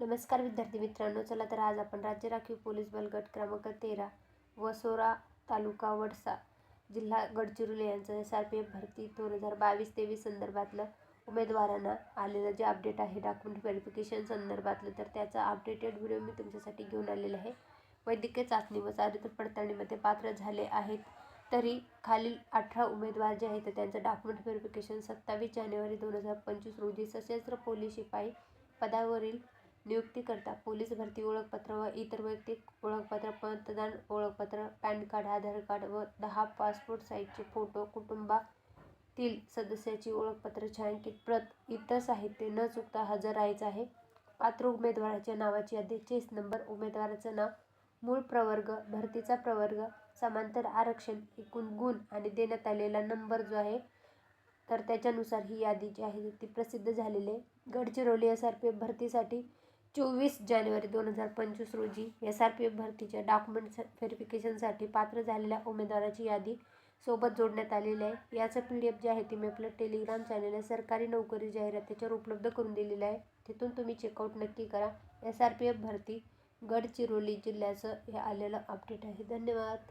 नमस्कार विद्यार्थी मित्रांनो चला तर आज आपण राज्य राखीव पोलीस बल गट क्रमांक तेरा वसोरा तालुका वडसा जिल्हा गडचिरोली यांचं एस आर पी एफ भरती दोन हजार बावीस तेवीस संदर्भातलं उमेदवारांना आलेलं जे अपडेट आहे डॉक्युमेंट व्हेरिफिकेशन संदर्भातलं तर त्याचा अपडेटेड व्हिडिओ मी तुमच्यासाठी घेऊन आलेला आहे. वैद्यकीय चाचणी व चारित्र पडताळणीमध्ये पात्र झाले आहेत तरी खालील अठरा उमेदवार जे आहेत त्यांचं डॉक्युमेंट व्हेरिफिकेशन सत्तावीस जानेवारी दोन हजार पंचवीस रोजी सशस्त्र पोलीस शिपाई पदावरील नियुक्तीकरता पोलीस भरती ओळखपत्र व इतर वैयक्तिक ओळखपत्र मतदान ओळखपत्र पॅन कार्ड आधार कार्ड व दहा पासपोर्ट साईजचे फोटो कुटुंबातील सदस्याची ओळखपत्र छायांकित प्रत इतर साहित्य न चुकता हजर राहायचं आहे. पात्र उमेदवाराच्या नावाची यादी चेस नंबर उमेदवाराचं नाव मूळ प्रवर्ग भरतीचा प्रवर्ग समांतर आरक्षण एकूण गुण आणि देण्यात आलेला नंबर जो आहे तर त्याच्यानुसार ही यादी जी आहे ती प्रसिद्ध झालेली आहे. Gadchiroli S R P F भरतीसाठी चोवीस जानेवारी दोन हजार पंचवीस रोजी एस आर पी एफ भरतीच्या डॉक्युमेंट व्हेरिफिकेशनसाठी पात्र झालेल्या उमेदवाराची यादी सोबत जोडण्यात आलेली आहे. याचं पी डी एफ जे आहे ते मी आपलं टेलिग्राम चॅनल आहे सरकारी नोकरी जाहिरात त्याच्यावर उपलब्ध करून दिलेलं आहे. तिथून तुम्ही चेकआउट नक्की करा. एस आर पी एफ भरती गडचिरोली जिल्ह्याचं हे आलेलं अपडेट आहे. धन्यवाद.